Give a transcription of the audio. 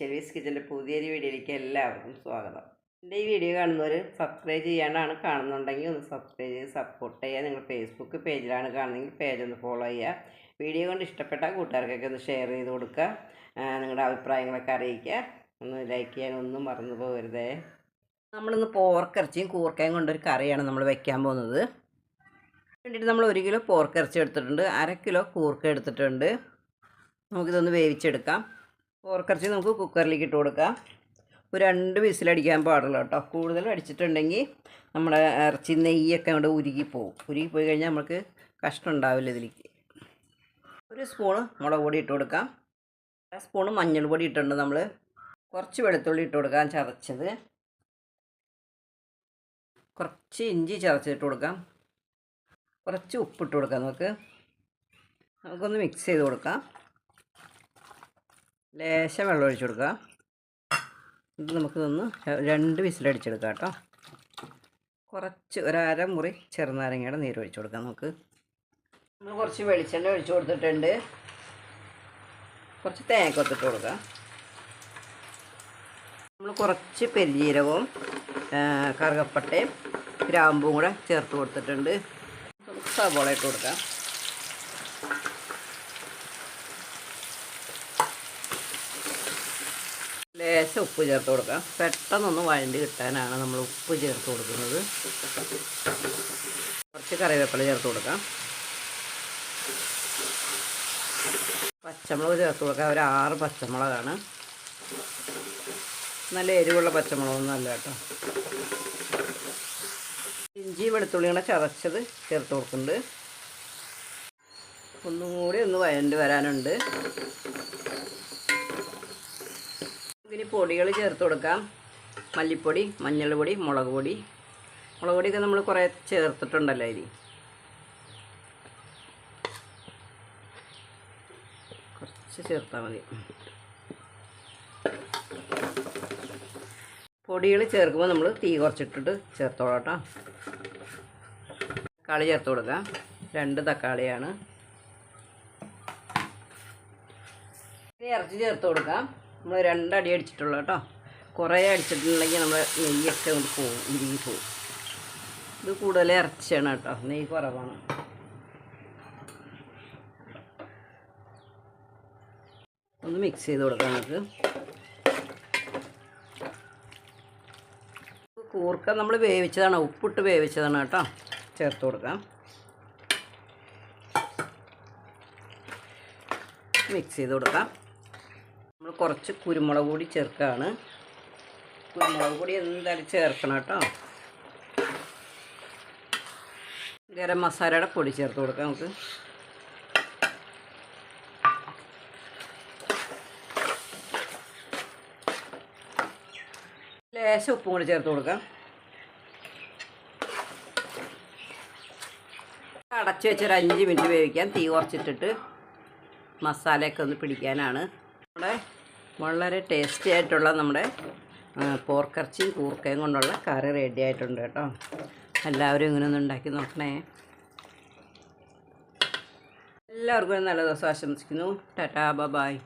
ദേവീസ് കിച്ചന്റെ പുതിയൊരു വീഡിയോയിലേക്ക് എല്ലാവർക്കും സ്വാഗതം. എന്റെ ഈ വീഡിയോ കാണുന്നവർ സബ്സ്ക്രൈബ് ചെയ്യാണ്ടാണ് കാണുന്നുണ്ടെങ്കിൽ ഒന്ന് സബ്സ്ക്രൈബ് ചെയ്ത് സപ്പോർട്ട് ചെയ്യുക. നിങ്ങൾ ഫേസ്ബുക്ക് പേജിലാണ് കാണുന്നതെങ്കിൽ പേജ് ഒന്ന് ഫോളോ ചെയ്യുക. വീഡിയോ കൊണ്ട് ഇഷ്ടപ്പെട്ട കൂട്ടുകാർക്കൊക്കെ ഒന്ന് ഷെയർ ചെയ്ത് കൊടുക്കുക. നിങ്ങളുടെ അഭിപ്രായങ്ങളൊക്കെ അറിയിക്കുക. ഒന്ന് ലൈക്ക് ചെയ്യാൻ ഒന്നും മറന്നു പോകരുതേ. നമ്മളിന്ന് പോർക്കിറച്ചിയും കൂർക്കയും കൊണ്ടൊരു കറിയാണ് നമ്മൾ വെക്കാൻ പോകുന്നത്. വേണ്ടിയിട്ട് നമ്മൾ ഒരു കിലോ പോർക്കിറച്ചി എടുത്തിട്ടുണ്ട്. അര കിലോ കൂർക്ക എടുത്തിട്ടുണ്ട്. നമുക്കിതൊന്ന് വേവിച്ചെടുക്കാം. പോർക്കിറച്ചി നമുക്ക് കുക്കറിലേക്ക് ഇട്ട് കൊടുക്കാം. ഒരു രണ്ട് വിസിലടിക്കാൻ പാടുള്ളൂ കേട്ടോ. കൂടുതൽ അടിച്ചിട്ടുണ്ടെങ്കിൽ നമ്മുടെ ഇറച്ചി നെയ്യൊക്കെ അങ്ങോട്ട് ഉരുകി പോകും പോയി കഴിഞ്ഞാൽ നമുക്ക് കഷ്ടം ഉണ്ടാവില്ല ഇതിലേക്ക്. ഒരു സ്പൂണ് മുളക് പൊടി ഇട്ട് കൊടുക്കാം. അര സ്പൂണ് മഞ്ഞൾ പൊടി ഇട്ടിട്ടുണ്ട് നമ്മൾ കുറച്ച് വെളുത്തുള്ളി ഇട്ട് കൊടുക്കാം ചതച്ചത്. കുറച്ച് ഇഞ്ചി ചതച്ചിട്ട് കൊടുക്കാം. കുറച്ച് ഉപ്പിട്ട് കൊടുക്കാം നമുക്ക്. നമുക്കൊന്ന് മിക്സ് ചെയ്ത് കൊടുക്കാം. ലേശം വെള്ളം ഒഴിച്ചു കൊടുക്കുക. ഇത് നമുക്കിതൊന്ന് രണ്ട് വിസിലടിച്ചെടുക്കാം കേട്ടോ കുറച്ച് ഒരര മുറി ചെറുനാരങ്ങയുടെ നീര് ഒഴിച്ചു കൊടുക്കാം നമുക്ക്. നമ്മൾ കുറച്ച് വെളിച്ചെണ്ണ ഒഴിച്ചു കൊടുത്തിട്ടുണ്ട്. കുറച്ച് തേങ്ങ കൊത്തിട്ട് കൊടുക്കാം. നമ്മൾ കുറച്ച് പെരിജീരകവും കറുകപ്പട്ടയും ഗ്രാമ്പും കൂടെ ചേർത്ത് കൊടുത്തിട്ടുണ്ട്. നമുക്ക് സവോള ഇട്ട് കൊടുക്കാം. ലേശം ഉപ്പ് ചേർത്ത് കൊടുക്കാം. പെട്ടെന്നൊന്ന് വഴണ്ടി കിട്ടാനാണ് നമ്മൾ ഉപ്പ് ചേർത്ത് കൊടുക്കുന്നത്. കുറച്ച് കറിവേപ്പില ചേർത്ത് കൊടുക്കാം. പച്ചമുളക് ചേർത്ത് കൊടുക്കാം. ഒരു ആറ് പച്ചമുളകാണ്. നല്ല എരിവുള്ള പച്ചമുളകൊന്നും അല്ല കേട്ടോ. ഇഞ്ചി വെളുത്തുള്ളി കൂടെ ചതച്ചത് ചേർത്ത് കൊടുക്കുന്നുണ്ട്. ഒന്നും കൂടി ഒന്ന് വഴണ്ട് വരാനുണ്ട്. പൊടികൾ ചേർത്ത് കൊടുക്കാം. മല്ലിപ്പൊടി മഞ്ഞൾപ്പൊടി മുളക് പൊടി മുളക് പൊടിയൊക്കെ നമ്മൾ കുറേ ചേർത്തിട്ടുണ്ടല്ലോ ഇതിൽ കുറച്ച് ചേർത്താൽ മതി. പൊടികൾ ചേർക്കുമ്പോൾ നമ്മൾ തീ കുറച്ചിട്ടിട്ട് ചേർത്തോളാം തക്കാളി ചേർത്ത് കൊടുക്കാം. രണ്ട് തക്കാളിയാണ്. ഇറച്ചി ചേർത്ത് കൊടുക്കാം. നമ്മൾ രണ്ടടി അടിച്ചിട്ടുള്ളൂ കേട്ടോ. കുറേ അടിച്ചിട്ടുണ്ടെങ്കിൽ നമ്മൾ നെയ്യൊക്കെ കൊണ്ട് പോകും ഉരുകി പോകും. ഇത് കൂടുതൽ ഇറച്ചിയാണ് കേട്ടോ നെയ്യ് കുറവാണ്. ഒന്ന് മിക്സ് ചെയ്ത് കൊടുക്കാം നമുക്ക്. കൂർക്ക നമ്മൾ വേവിച്ചതാണ് ഉപ്പിട്ട് വേവിച്ചതാണ് കേട്ടോ ചേർത്ത് കൊടുക്കാം. മിക്സ് ചെയ്ത് കൊടുക്കാം. നമ്മൾ കുറച്ച് കുരുമുളക് പൊടി ചേർക്കുകയാണ്. കുരുമുളക് പൊടി എന്തായാലും ചേർക്കണം കേട്ടോ. ഗരം മസാലയുടെ പൊടി ചേർത്ത് കൊടുക്കാം നമുക്ക്. ലേശം ഉപ്പും കൂടി ചേർത്ത് കൊടുക്കാം. അടച്ച് വെച്ചൊരു അഞ്ച് മിനിറ്റ് വേവിക്കാൻ തീ കുറച്ചിട്ടിട്ട് മസാലയൊക്കെ ഒന്ന് പിടിക്കാനാണ്. നമ്മുടെ വളരെ ടേസ്റ്റി ആയിട്ടുള്ള നമ്മുടെ പോർക്കറച്ചിയും കൂർക്കയും കൊണ്ടുള്ള കറി റെഡി ആയിട്ടുണ്ട് കേട്ടോ. എല്ലാവരും ഇങ്ങനെ ഒന്ന് ഉണ്ടാക്കി നോക്കണേ. എല്ലാവർക്കും ഒരു നല്ല ദിവസം ആശംസിക്കുന്നു. ടാറ്റാ ബ ബായ്